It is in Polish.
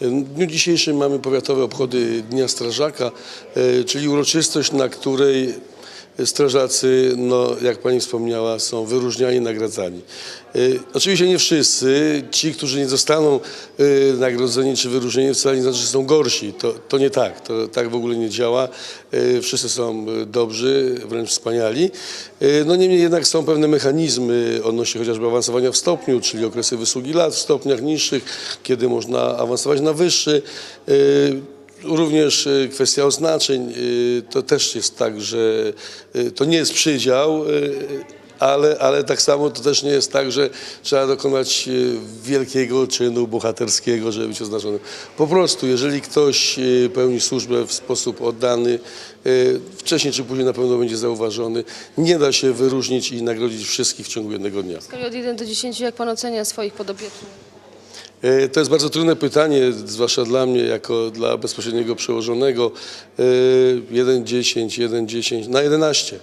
W dniu dzisiejszym mamy powiatowe obchody Dnia Strażaka, e, czyli uroczystość, na której strażacy, no, jak pani wspomniała, są wyróżniani, nagradzani. E, Oczywiście nie wszyscy, ci, którzy nie zostaną e, nagrodzeni czy wyróżnieni, wcale nie znaczy, że są gorsi. To, to nie tak, to tak w ogóle nie działa. E, Wszyscy są dobrzy, wręcz wspaniali. No niemniej jednak są pewne mechanizmy odnośnie chociażby awansowania w stopniu, czyli okresy wysługi lat w stopniach niższych, kiedy można awansować na wyższy. Również e, kwestia oznaczeń, e, to też jest tak, że e, to nie jest przydział, ale, ale tak samo to też nie jest tak, że trzeba dokonać wielkiego czynu bohaterskiego, żeby być oznaczonym. Po prostu, jeżeli ktoś pełni służbę w sposób oddany, wcześniej czy później na pewno będzie zauważony. Nie da się wyróżnić i nagrodzić wszystkich w ciągu jednego dnia. W skali od 1 do 10, jak pan ocenia swoich podopiecznych? E, To jest bardzo trudne pytanie, zwłaszcza dla mnie, jako dla bezpośredniego przełożonego. E, 1,10, 1,10 na 11.